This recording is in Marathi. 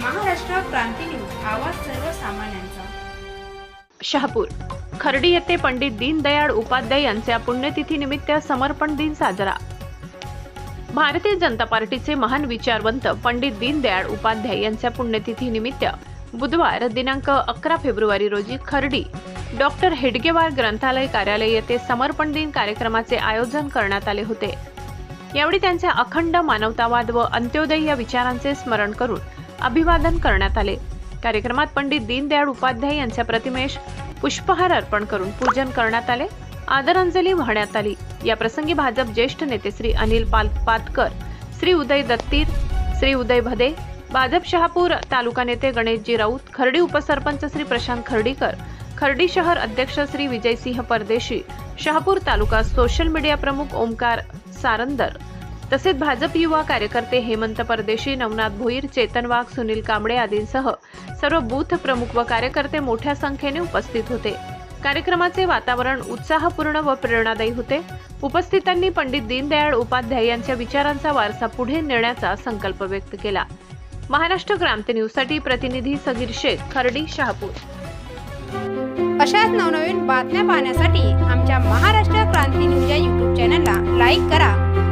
क्रांती न्यूज आवाज सर्वसामान्यांचा. शहापूर. खर्डी येथे पंडित दीनदयाळ उपाध्याय यांच्या पुण्यतिथीनिमित्त समर्पण दिन साजरा. भारतीय जनता पार्टीचे महान विचारवंत पंडित दीनदयाळ उपाध्याय यांच्या पुण्यतिथीनिमित्त बुधवार दिनांक अकरा फेब्रुवारी रोजी खर्डी डॉक्टर हेडगेवार ग्रंथालय कार्यालय येथे समर्पण दिन कार्यक्रमाचे आयोजन करण्यात आले होते. यावेळी त्यांच्या अखंड मानवतावाद व अंत्योदय या विचारांचे स्मरण करून अभिवादन करण्यात आले. कार्यक्रमात पंडित दीनदयाळ उपाध्याय यांच्या प्रतिमेश पुष्पहार अर्पण करून पूजन करण्यात आले. आदरांजली वाहण्यात आली. या प्रसंगी भाजप ज्येष्ठ नेते श्री अनिल पाल पातकर श्री उदय दत्तीर श्री उदय भदे भाजप शहापूर तालुका नेते गणेशजी राऊत खर्डी उपसरपंच श्री प्रशांत खर्डीकर खर्डी शहर अध्यक्ष श्री विजयसिंह परदेशी शहापूर तालुका सोशल मीडिया प्रमुख ओमकार सारंदर तसेच भाजप युवा कार्यकर्ते हेमंत परदेशी नवनाथ भोईर चेतन वाघ सुनील कांबळे आदींसह सर्व बूथ प्रमुख व कार्यकर्ते मोठ्या संख्येने उपस्थित होते. कार्यक्रमाचे वातावरण उत्साहपूर्ण व प्रेरणादायी होते. उपस्थितांनी पंडित दीनदयाळ उपाध्याय यांच्या विचारांचा वारसा पुढे नेण्याचा संकल्प व्यक्त केला. महाराष्ट्र क्रांती न्यूजसाठी प्रतिनिधी सगीर शेख खर्डी शहापूर. अशाच नवनवीन बातम्या पाहण्यासाठी आमच्या महाराष्ट्र क्रांती न्यूज या यूट्यूब चॅनलला लाईक करा.